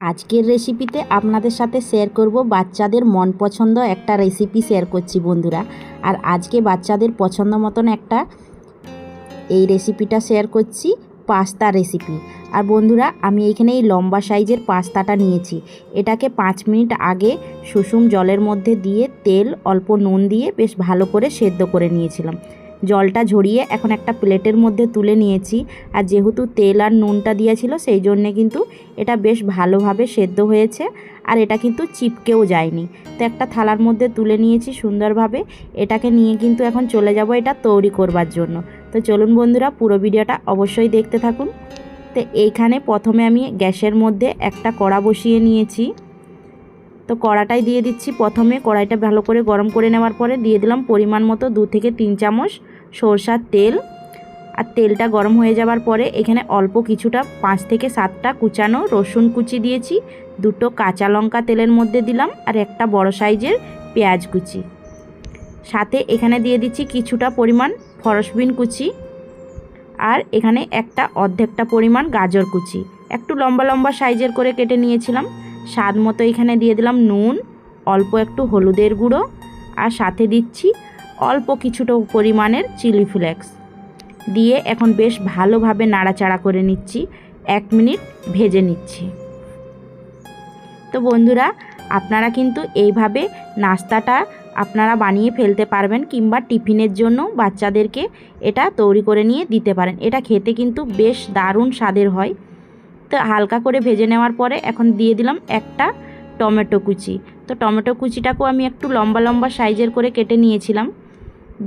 আজকের রেসিপিতে আপনাদের সাথে শেয়ার করব বাচ্চাদের মন পছন্দ একটা রেসিপি শেয়ার করছি বন্ধুরা। আর আজকে বাচ্চাদের পছন্দ মতন একটা এই রেসিপিটা শেয়ার করছি পাস্তা রেসিপি আর বন্ধুরা, আমি এখানে এই লম্বা সাইজের পাস্তাটা নিয়েছি। এটাকে পাঁচ মিনিট আগে সুষুম জলের মধ্যে দিয়ে তেল, অল্প নুন দিয়ে বেশ ভালো করে সেদ্ধ করে নিয়েছিলাম। জলটা ঝরিয়ে এখন একটা প্লেটের মধ্যে তুলে নিয়েছি। আর যেহেতু তেল আর নুনটা দিয়েছিল, সেই জন্যে কিন্তু এটা বেশ ভালোভাবে সেদ্ধ হয়েছে। আর এটা কিন্তু চিপকেও যায়নি। তো একটা থালার মধ্যে তুলে নিয়েছি সুন্দরভাবে। এটাকে নিয়ে কিন্তু এখন চলে যাব এটা তৈরি করবার জন্য। তো চলুন বন্ধুরা, পুরো ভিডিওটা অবশ্যই দেখতে থাকুন। তো এইখানে প্রথমে আমি গ্যাসের মধ্যে একটা কড়া বসিয়ে নিয়েছি। তো কড়াটাই দিয়ে দিচ্ছি প্রথমে। কড়াইটা ভালো করে গরম করে নেওয়ার পরে দিয়ে দিলাম পরিমাণ মতো দু থেকে তিন চামচ সরষার তেল। আর তেলটা গরম হয়ে যাওয়ার পরে এখানে অল্প কিছুটা পাঁচ থেকে সাতটা কুচানো রসুন কুচি দিয়েছি। দুটো কাঁচা লঙ্কা তেলের মধ্যে দিলাম আর একটা বড় সাইজের পেঁয়াজ কুচি। সাথে এখানে দিয়ে দিচ্ছি কিছুটা পরিমাণ ফরসবিন কুচি। আর এখানে একটা অর্ধেকটা পরিমাণ গাজর কুচি। একটু লম্বা লম্বা সাইজের করে কেটে নিয়েছিলাম। স্বাদ মতো এখানে দিয়ে দিলাম নুন, অল্প একটু হলুদের গুঁড়ো, আর সাথে দিচ্ছি অল্প কিছুটা পরিমাণের চিলি ফ্লেক্স। দিয়ে এখন বেশ ভালোভাবে নাড়াচাড়া করে নিচ্ছি, এক মিনিট ভেজে নিচ্ছি। তো বন্ধুরা, আপনারা কিন্তু এইভাবে নাস্তাটা আপনারা বানিয়ে ফেলতে পারবেন কিংবা টিফিনের জন্য বাচ্চাদেরকে এটা তৈরি করে নিয়ে দিতে পারেন। এটা খেতে কিন্তু বেশ দারুণ স্বাদের হয়। তো হালকা করে ভেজে নেওয়ার পরে এখন দিয়ে দিলাম একটা টমেটো কুচি। তো টমেটো কুচিটাকেও আমি একটু লম্বা লম্বা সাইজের করে কেটে নিয়েছিলাম।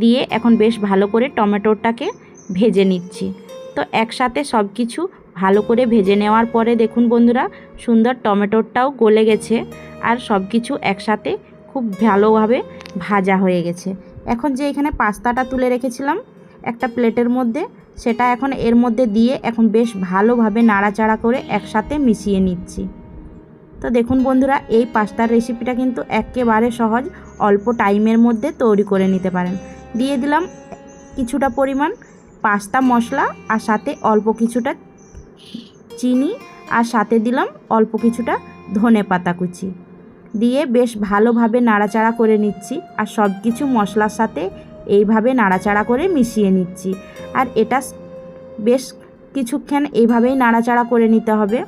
দিয়ে এখন বেশ ভালো করে টমেটোটাকে ভেজে নিচ্ছি। তো একসাথে সব কিছু ভালো করে ভেজে নেওয়ার পরে দেখুন বন্ধুরা, সুন্দর টমেটোটাও গলে গেছে আর সব কিছু একসাথে খুব ভালোভাবে ভাজা হয়ে গেছে। এখন যে এখানে পাস্তাটা তুলে রেখেছিলাম, একটা প্লেটের মধ্যে সেটা এখন এর মধ্যে দিয়ে এখন বেশ ভালোভাবে নাড়াচাড়া করে একসাথে মিশিয়ে নিচ্ছি। তো দেখুন বন্ধুরা, এই পাস্তার রেসিপিটা কিন্তু একেবারে সহজ, অল্প টাইমের মধ্যে তৈরি করে নিতে পারেন। দিয়ে দিলাম কিছুটা পরিমাণ পাস্তা মশলা আর সাথে অল্প কিছুটা চিনি আর সাথে দিলাম অল্প কিছুটা ধনে পাতা কুচি। দিয়ে বেশ ভালোভাবে নাড়াচাড়া করে নিচ্ছি আর সব কিছু মশলার সাথে এইভাবে নাড়াচাড়া করে মিশিয়ে নিচ্ছি। আর এটা বেশ কিছুক্ষণ এইভাবেই নাড়াচাড়া করে নিতে হবে।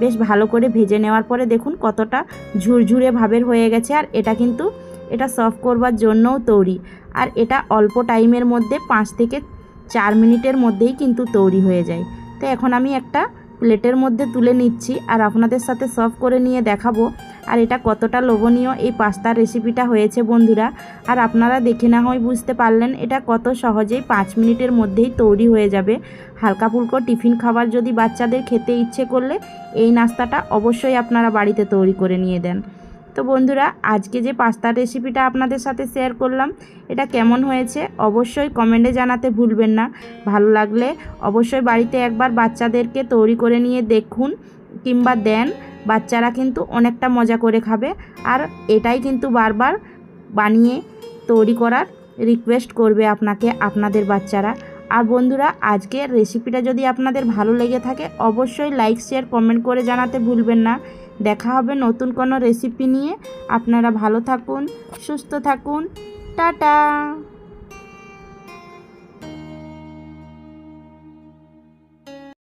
বেশ ভালো করে ভেজে নেওয়ার পরে দেখুন কতটা ঝুরঝুরে ভাবের হয়ে গেছে। আর এটা কিন্তু এটা সার্ভ করবার জন্যও তৈরি। আর এটা অল্প টাইমের মধ্যে পাঁচ থেকে চার মিনিটের মধ্যেই কিন্তু তৈরি হয়ে যায়। তো এখন আমি একটা প্লেটের মধ্যে তুলে নিচ্ছি। আর আপনাদের সাথে সার্ভ করে নিয়ে দেখাবো আর এটা কতটা লোভনীয় এই পাস্তার রেসিপিটা হয়েছে বন্ধুরা। আর আপনারা দেখে না হয় বুঝতে পারলেন, এটা কত সহজেই পাঁচ মিনিটের মধ্যেই তৈরি হয়ে যাবে। হালকা ফুলকো টিফিন খাবার যদি বাচ্চাদের খেতে ইচ্ছে করলে, এই নাস্তাটা অবশ্যই আপনারা বাড়িতে তৈরি করে নিয়ে দেন। তো বন্ধুরা, আজকে যে পাস্তার রেসিপিটা আপনাদের সাথে শেয়ার করলাম, এটা কেমন হয়েছে অবশ্যই কমেন্টে জানাতে ভুলবেন না। ভালো লাগলে অবশ্যই বাড়িতে একবার বাচ্চাদেরকে তৈরি করে নিয়ে দেখুন কিংবা দেন। বাচ্চারা কিন্তু অনেকটা মজা করে খাবে। আর এটাই কিন্তু বারবার বানিয়ে তৈরি করার রিকোয়েস্ট করবে আপনাকে, আপনাদের বাচ্চারা। আর বন্ধুরা, আজকের রেসিপিটা যদি আপনাদের ভালো লেগে থাকে, অবশ্যই লাইক শেয়ার কমেন্ট করে জানাতে ভুলবেন না। দেখা হবে নতুন কোনো রেসিপি নিয়ে। আপনারা ভালো থাকুন, সুস্থ থাকুন। টাটা!